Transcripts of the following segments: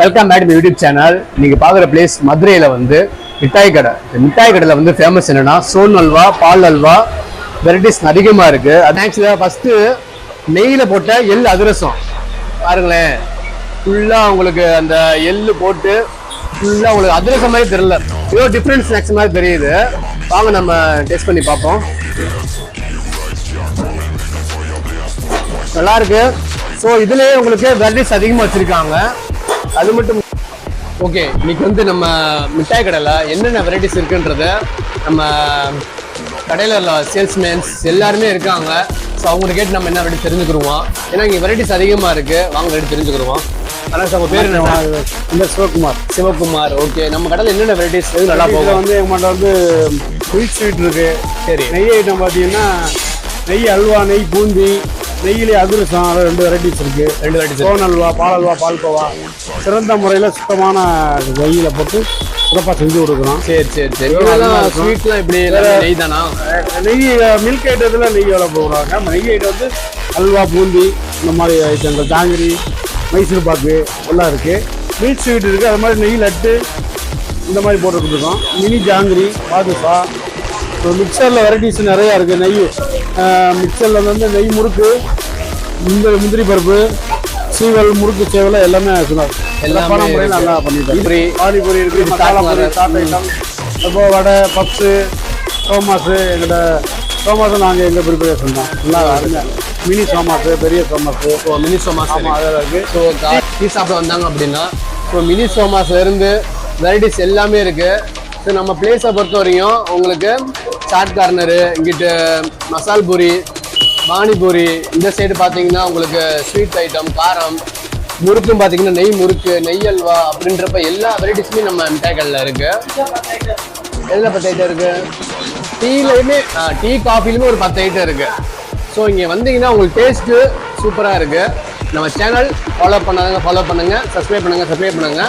Welcome back YouTube channel நீங்கள் பார்க்குற place மதுரையில் வந்து மிட்டாய் கடை. இந்த மிட்டாய் கடையில் வந்து ஃபேமஸ் என்னென்னா சோன் அல்வா பால் அல்வா வெரைட்டிஸ் அதிகமாக இருக்குது அது ஆக்சுவலாக ஃபஸ்ட்டு நெய்யில் போட்ட எள் அதிரசம். பாருங்களேன். ஃபுல்லாக உங்களுக்கு அந்த எள்ளு போட்டு ஃபுல்லாக உங்களுக்கு அதிரசம் மாதிரி தெரியல. ஏதோ டிஃப்ரெண்ட் ஸ்நாக்ஸ் மாதிரி தெரியுது. வாங்க நம்ம டேஸ்ட் பண்ணி பார்ப்போம். நல்லா இருக்கு. ஸோ இதுலேயே உங்களுக்கு வெரைட்டிஸ் அதிகமாக வச்சிருக்காங்க. அது மட்டும் ஓகே இன்னைக்கு வந்து நம்ம மிட்டாய் கடையில் என்னென்ன வெரைட்டிஸ் இருக்குன்றத நம்ம கடையில் உள்ள சேல்ஸ்மேன்ஸ் எல்லாருமே இருக்காங்க. ஸோ அவங்க கேட்டு நம்ம என்ன வெரைட்டி தெரிஞ்சுக்கிருவோம் ஏன்னா இங்கே வெரைட்டிஸ் அதிகமாக இருக்கு. வாங்க வெரைட்டி தெரிஞ்சுக்கிருவோம் ஆனால் சார் உங்கள் பேர் என்ன? இந்த சிவகுமார். சிவகுமார் ஓகே நம்ம கடையில் என்னென்ன வெரைட்டிஸ் நல்லா போகும்? வந்து எங்கள்கிட்ட வந்து மில்க் ஸ்வீட் இருக்கு. சரி. நெய் ஐட்டம் பார்த்தீங்கன்னா நெய் அல்வா நெய் பூந்தி நெய்யிலே அதிரசம் அது ரெண்டு வெரைட்டிஸ் இருக்கு. ரெண்டு வெரைட்டிஸ் சோன் அல்வா பால் அல்வா பால்கோவா. சிறந்த முறையில் சுத்தமான நெய்யில் போட்டு சிறப்பாக செஞ்சு கொடுக்குறோம் சரி சரி சரி. ஸ்வீட்லாம் இப்படி நெய் தானா? நெய் மில்க் ஐட்டத்தில் நெய் எவ்வளோ போடுறாங்க நெய் ஐட்டம் வந்து அல்வா பூந்தி இந்த மாதிரி ஐட்டங்கள் ஜாங்கிரி மைசூர் பாக்கு எல்லாம் இருக்குது மில்க் ஸ்வீட் இருக்குது அது மாதிரி நெய் லட்டு இந்த மாதிரி போட்டு கொடுத்துருக்கோம். மினி ஜாங்கிரி பாதுஷா. மிக்சரில் வெரைட்டிஸ் நிறையா இருக்குது நெய் மிக்சரில் வந்து நெய் முறுக்கு இந்த முந்திரி பருப்பு சீவல் முறுக்கு சேவலை எல்லாமே எல்லாமே எல்லாமே முறையில் நல்லா பண்ணிட்டோம் இப்படி பானிபூரி இருக்குது மசாலா பூரி சாட் ஐட்டம். வடை பப்ஸு சோமாஸு எங்கள்கிட்ட சோமாஸும் நாங்கள் எங்கள் ப்ரிப்பரேஷன் தான் நல்லா அருமையாக மினி சோமாஸு பெரிய சோமாஸு. ஓ மினி சோமாஸ் ஆமாம் அதில் இருக்குது ஸோ டீ சாப்பிட வந்தாங்க அப்படின்னா ஸோ மினி சோமாஸ்ல இருந்து வெரைட்டிஸ் எல்லாமே இருக்கு. ஸோ நம்ம பிளேஸை பொறுத்த வரையும் உங்களுக்கு சாட் கார்னரு இங்கிட்டு மசால் பூரி பானிபூரி இந்த சைடு பார்த்தீங்கன்னா உங்களுக்கு ஸ்வீட் ஐட்டம் காரம் முறுக்கும் பார்த்தீங்கன்னா நெய் முறுக்கு நெய் அல்வா அப்படின்றப்ப எல்லா வெரைட்டிஸுமே நம்ம மிட்டாய்களில் இருக்கு. எதில் பத்து ஐட்டம் இருக்கு? டீலையுமே டீ காஃபிலுமே ஒரு பத்து ஐட்டம் இருக்கு. ஸோ இங்கே வந்தீங்கன்னா உங்களுக்கு டேஸ்ட்டு சூப்பராக இருக்கு. நம்ம சேனல் ஃபாலோ பண்ணாங்க. ஃபாலோ பண்ணுங்க சப்ஸ்கிரைப் பண்ணுங்க. சப்ஸ்கிரைப் பண்ணுங்க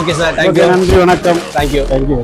ஓகே சார் ஓகே நன்றி வணக்கம். Thank you thank you